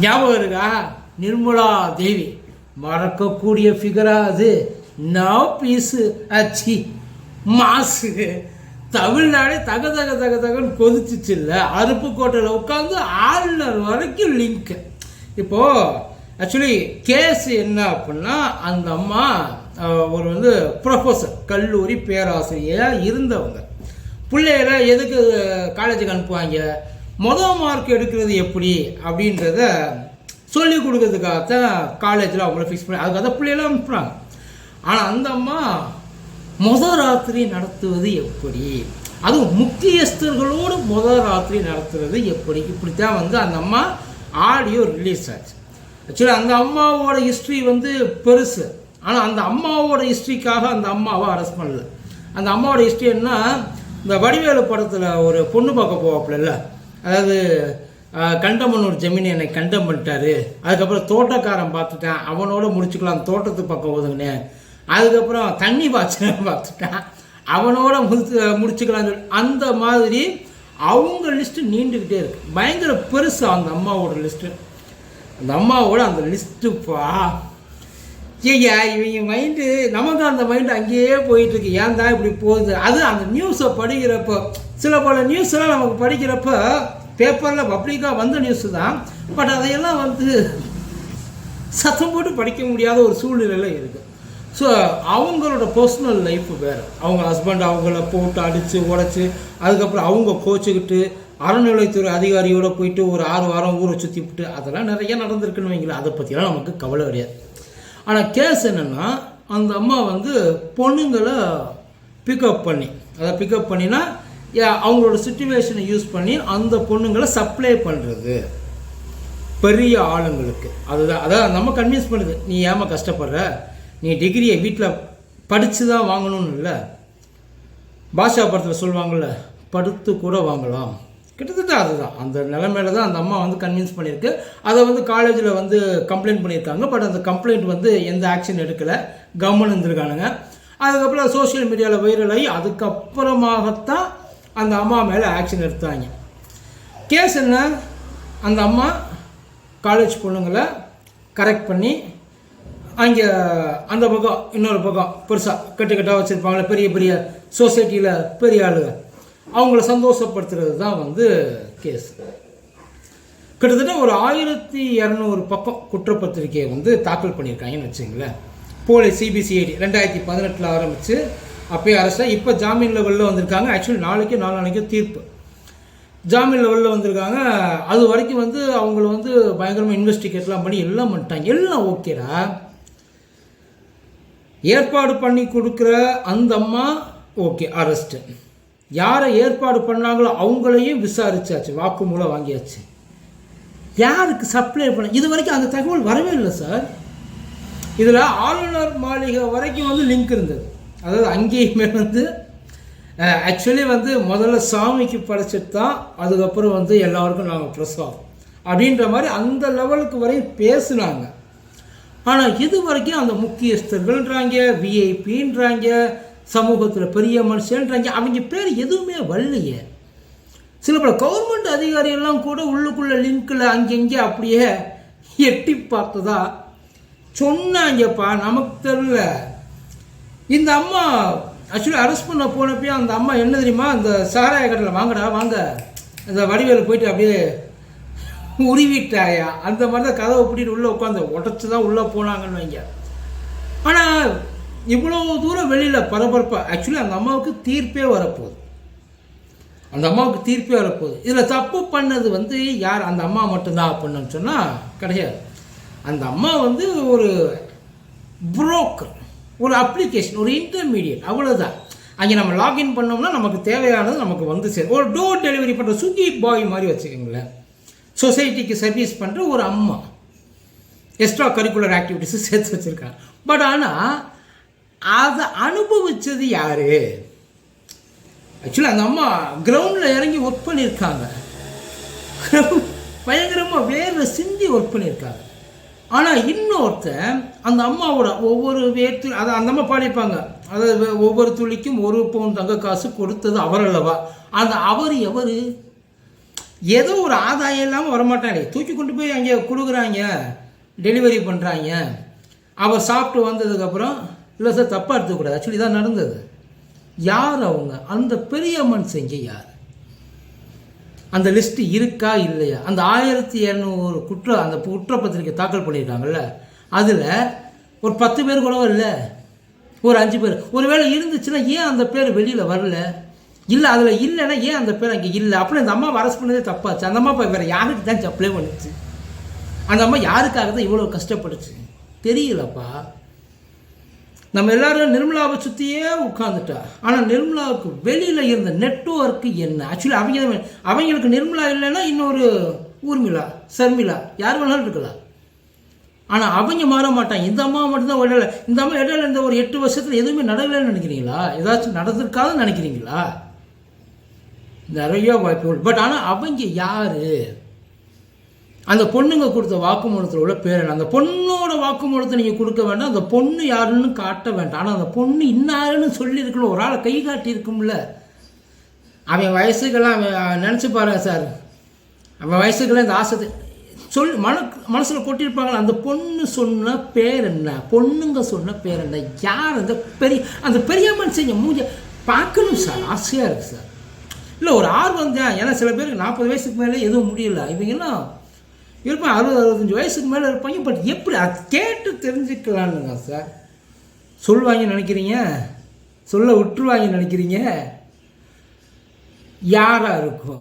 ஞாபகம் இருக்கா? நிர்மலா தேவி. மறக்கக்கூடிய ஃபிகரா அது. நான் பீஸு அச்சி. மாசு தமிழ்நாடே தக தக தக தகன்னு கொதிச்சிச்சு இல்லை. அருப்புக்கோட்டையில் உட்காந்து ஆளுநர் வரைக்கும் லிங்க் இப்போது ஆக்சுவலி கேஸ் என்ன அப்படின்னா அந்த அம்மா ஒரு வந்து ப்ரொஃபஸர் கல்லூரி பேராசிரியராக இருந்தவங்க. பிள்ளைகளை எதுக்கு காலேஜுக்கு அனுப்புவாங்க? மொதல் மார்க் எடுக்கிறது எப்படி அப்படின்றத சொல்லி கொடுக்கறதுக்காகத்தான் காலேஜில் அவங்கள ஃபிக்ஸ் பண்ணி அதுக்காக தான் பிள்ளைகளாம் அனுப்புகிறாங்க ஆனால் அந்த அம்மா மொத ராத்திரி நடத்துவது எப்படி? அதுவும் முக்கியஸ்தர்களோடு முத ராத்திரி நடத்துறது எப்படி? இப்படி தான் வந்து அந்த அம்மா ஆடியோ ரிலீஸ் ஆச்சு. ஆக்சுவலி அந்த அம்மாவோட ஹிஸ்ட்ரி வந்து பெருசு. ஆனால் அந்த அம்மாவோட ஹிஸ்ட்ரிக்காக அந்த அம்மாவை அரெஸ்ட் பண்ணல. அந்த அம்மாவோட ஹிஸ்ட்ரி என்ன இந்த வடிவேலு படத்தில் ஒரு பொண்ணு பார்க்க போவாப்புல அதாவது கண்டமனூர் ஜமீன் என்னை கண்டம் பண்ணிட்டாரு. அதுக்கப்புறம் தோட்டக்காரன் பார்த்துட்டேன். அவனோட முடிச்சுக்கலாம். தோட்டத்துக்கு பக்கம் ஒதுங்கினேன் அதுக்கப்புறம் தண்ணி பாய்ச்சல் பார்த்துட்டான். அவனோட முடிச்சு முடிச்சுக்கலாம் சொல்லி அந்த மாதிரி அவங்க லிஸ்ட்டு நீண்டுக்கிட்டே இருக்கு. பயங்கர பெருசு அந்த அம்மாவோட லிஸ்ட்டு அந்த அம்மாவோட அந்த லிஸ்ட்டுப்பா ஐயா இவங்க மைண்டு நமக்கு அந்த மைண்டு அங்கேயே போயிட்டு இருக்கு ஏன் தான் இப்படி போகுது? அது அந்த நியூஸை படிக்கிறப்போ சில பல நியூஸ்லாம் நமக்கு படிக்கிறப்போ பேப்பரில் பப்ளிக்காக வந்த நியூஸ் தான். பட் அதையெல்லாம் வந்து சத்தம் போட்டு படிக்க முடியாத ஒரு சூழ்நிலையில் இருக்குது ஸோ அவங்களோட பர்சனல் லைஃப் வேறு. அவங்க ஹஸ்பண்ட் அவங்கள போட்டு அடித்து உடச்சி அதுக்கப்புறம் அவங்க கோச்சிக்கிட்டு அறநிலைத்துறை அதிகாரியோட போயிட்டு ஒரு ஆறு வாரம் ஊரை சுற்றி விட்டு அதெல்லாம் நிறைய நடந்திருக்குன்னு வைங்களேன். அதை பற்றிலாம் நமக்கு கவலை கிடையாது. ஆனால் கேஸ் என்னென்னா அந்த அம்மா வந்து பொண்ணுங்களை பிக்கப் பண்ணி அதை பிக்கப் பண்ணினா அவங்களோட சுச்சுவேஷனை யூஸ் பண்ணி அந்த பொண்ணுங்களை சப்ளை பண்ணுறது பெரிய ஆளுங்களுக்கு. அதுதான் அதான் நம்ம கன்வின்ஸ் பண்ணுது. நீ ஏமா கஷ்டப்படுற? நீ டிகிரியை வீட்டில் படித்து தான் வாங்கணும்னு இல்லை. பாஷா படத்தில் சொல்லுவாங்கள்ல படுத்து கூட வாங்கலாம். கிட்டத்தட்ட அதுதான். அந்த நிலைமையில தான் அந்த அம்மா வந்து கன்வின்ஸ் பண்ணியிருக்கு. அதை வந்து காலேஜில் வந்து கம்ப்ளைண்ட் பண்ணியிருக்காங்க. பட் அந்த கம்ப்ளைண்ட் வந்து எந்த ஆக்ஷன் எடுக்கலை. கவர்மெண்ட் இருந்திருக்கானுங்க. அதுக்கப்புறம் சோஷியல் மீடியாவில் வைரல் ஆகி அதுக்கப்புறமாகத்தான் அந்த அம்மா மேலே ஆக்ஷன் எடுத்தாங்க. கேஸ் என்ன? அந்த அம்மா காலேஜ் பொண்ணுங்களை கரெக்ட் பண்ணி அங்கே அந்த பக்கம் இன்னொரு பக்கம் பெருசாக கட்டு கட்டாக வச்சுருப்பாங்களே பெரிய பெரிய சொசைட்டியில் பெரிய ஆளுங்க. அவங்கள சந்தோஷப்படுத்துறது தான் வந்து கேஸ் கிட்டத்தட்ட ஒரு ஆயிரத்தி இரநூறு பக்கம் குற்றப்பத்திரிக்கையை வந்து தாக்கல் பண்ணியிருக்காங்கன்னு வச்சுங்களேன் போலீஸ் சிபிசிஐடி ரெண்டாயிரத்தி பதினெட்டில் ஆரம்பித்து அப்பயே அரசாக இப்போ ஜாமீன் லெவலில் வந்திருக்காங்க. ஆக்சுவலி நாளைக்கு நாளானைக்கு தீர்ப்பு. ஜாமீன் லெவலில் வந்திருக்காங்க. அது வரைக்கும் வந்து அவங்கள வந்து பயங்கரமாக இன்வெஸ்டிகேட்லாம் பண்ணி எல்லாம் பண்ணிட்டாங்க. எல்லாம் ஓகேடா ஏற்பாடு பண்ணி கொடுக்குற அந்த அம்மா ஓகே அரெஸ்ட்டு யாரை ஏற்பாடு பண்ணாங்களோ அவங்களையும் விசாரிச்சாச்சு. வாக்குமூலம் வாங்கியாச்சு. யாருக்கு சப்ளை பண்ண இது வரைக்கும் அந்த தகவல் வரவே இல்லை சார் இதில் ஆளுநர் மாளிகை வரைக்கும் வந்து லிங்க் இருந்தது. அதாவது அங்கேயுமே வந்து ஆக்சுவலி வந்து முதல்ல சாமிக்கு படைச்சிட்டு தான் அதுக்கப்புறம் வந்து எல்லாருக்கும் நாங்கள் பிரசாதம் அப்படின்ற மாதிரி அந்த லெவலுக்கு வரையும் பேசுனாங்க. ஆனால் இது வரைக்கும் அந்த முக்கியஸ்தர்கள்ன்றாங்க விஐபின்றாங்க சமூகத்தில் பெரிய மனுஷன்றாங்க அவங்க பேர் எதுவுமே வரலையே. சில பல கவர்மெண்ட் அதிகாரிகள்லாம் கூட உள்ளுக்குள்ளே லிங்க்கில் அங்கங்கே அப்படியே எட்டி பார்த்ததா சொன்னாங்கப்பா நமக்கு தெரியல. இந்த அம்மா ஆக்சுவலி அரெஸ்ட் பண்ண போனப்பயே அந்த அம்மா என்ன தெரியுமா அந்த சாராய கடையில் வாங்கடா வாங்க. இந்த வடிவேலு போயிட்டு அப்படியே உருவிட்டாயா. அந்த மாதிரி தான் கதவை பிடிட்டு உள்ளே உட்காந்து உடச்சி தான் உள்ளே போனாங்கன்னு வைங்க. ஆனால் இவ்வளோ தூரம் வெளியில் பரபரப்பாக ஆக்சுவலி அந்த அம்மாவுக்கு தீர்ப்பே வரப்போகுது. அந்த அம்மாவுக்கு தீர்ப்பே வரப்போகுது. இதில் தப்பு பண்ணது வந்து யார்? அந்த அம்மா மட்டும்தான் அப்படின்னு சொன்னால் கிடையாது. அந்த அம்மா வந்து ஒரு புரோக்கர் ஒரு அப்ளிகேஷன் ஒரு இன்டர்மீடியட் அவ்வளோதான் அங்கே நம்ம லாகின் பண்ணோம்னா நமக்கு தேவையானது நமக்கு வந்து சேரும். ஒரு டோர் டெலிவரி பண்ணுற சுகி பாய் மாதிரி வச்சுக்கோங்களேன். சொசைட்டிக்கு சர்வீஸ் பண்ணுற ஒரு அம்மா. எக்ஸ்ட்ரா கரிக்குலர் ஆக்டிவிட்டிஸும் சேர்த்து வச்சுருக்காங்க. பட் ஆனால் அதை அனுபவித்தது யார்? ஆக்சுவலி அந்த அம்மா கிரவுண்டில் இறங்கி ஒர்க் பண்ணியிருக்காங்க. பயங்கரமாக வேறு சிந்தி ஒர்க் பண்ணியிருக்காங்க. ஆனால் இன்னொருத்தன் அந்த அம்மாவோட ஒவ்வொரு வேர்த்து அதை அந்த அம்மா பாடிப்பாங்க அதாவது ஒவ்வொரு துளிக்கும் ஒரு பவுன் தங்க காசு கொடுத்தது அவர் அல்லவா? அந்த அவர் எவர்? ஏதோ ஒரு ஆதாயம் இல்லாமல் வரமாட்டாங்க தூக்கி கொண்டு போய் அங்கே கொடுக்குறாங்க. டெலிவரி பண்ணுறாங்க அவர் சாப்பிட்டு வந்ததுக்கப்புறம் இல்லை சார் தப்பாக எடுத்துக்கூடாது ஆக்சுவலி தான் நடந்தது. யார் அவங்க? அந்த பெரிய செஞ்ச யார்? அந்த லிஸ்ட்டு இருக்கா இல்லையா? அந்த ஆயிரத்தி இரநூறு குற்ற அந்த குற்றப்பத்திரிக்கை தாக்கல் பண்ணியிருக்காங்கல்ல அதில் ஒரு பத்து பேர் கூட இல்லை ஒரு அஞ்சு பேர். ஒருவேளை இருந்துச்சுன்னா ஏன் அந்த பேர் வெளியில் வரல? இல்லை அதில் இல்லைன்னா ஏன் அந்த பேர் அங்கே இல்லை? அப்படின்னு இந்த அம்மா அரசு பண்ணதே தப்பாச்சு. அந்த அம்மா இப்போ வேறு யாருக்கு தான் சப்ளை பண்ணுச்சு அந்த அம்மா யாருக்காக தான் இவ்வளோ கஷ்டப்படுச்சு தெரியலப்பா. நம்ம எல்லாரும் நிர்மலாவை சுற்றியே உட்காந்துட்டா ஆனால் நிர்மலாவுக்கு வெளியில் இருந்த நெட்வொர்க்கு என்ன? ஆக்சுவலி அவங்க அவங்களுக்கு நிர்மலா இல்லைன்னா இன்னொரு ஊர்மிளா சர்மிளா யார் வேணாலும் இருக்கலாம். ஆனால் அவங்க மாற மாட்டாங்க. இந்த அம்மா மட்டும்தான் இடையில இந்த அம்மா இடையில இந்த ஒரு எட்டு வருஷத்தில் எதுவுமே நடக்கலைன்னு நினைக்கிறீங்களா? ஏதாச்சும் நடந்திருக்காதுன்னு நினைக்கிறீங்களா? நிறைய வாய்ப்புகள். பட் ஆனால் அவங்க யார்? அந்த பொண்ணுங்க கொடுத்த வாக்குமூலத்தில் உள்ள பேர் என்ன? அந்த பொண்ணோட வாக்குமூலத்தை நீங்கள் கொடுக்க வேண்டாம். அந்த பொண்ணு யாருன்னு காட்ட வேண்டாம். ஆனால் அந்த பொண்ணு இன்னாருன்னு சொல்லியிருக்கணும். ஒரு ஆளை கை காட்டி இருக்கும்ல அவன் வயசுக்கெல்லாம் அவன் நினச்சி பாரு சார். அவன் வயசுக்கெல்லாம் இந்த ஆசை சொல் மன மனசில் கொட்டியிருப்பாங்களா அந்த பொண்ணு சொன்ன பேர் என்ன? பொண்ணுங்க சொன்ன பேர் என்ன? யார் அந்த பெரிய அந்த பெரிய மனுஷங்க மூஞ்ச பார்க்கணும் சார். ஆசையாக இருக்குது சார். இல்லை ஒரு ஆர்வம் தான். ஏன்னா சில பேருக்கு நாற்பது வயசுக்கு மேலே எதுவும் முடியல. இவங்கெல்லாம் இருப்பான் அறுபது அறுபத்தஞ்சு வயசுக்கு மேலே இருப்பாங்க பட் எப்படி அது கேட்டு தெரிஞ்சுக்கலான்னுங்க சார்? சொல்லுவாங்கன்னு நினைக்கிறீங்க? சொல்ல விட்டுருவாங்கன்னு நினைக்கிறீங்க? யாராக இருக்கும்?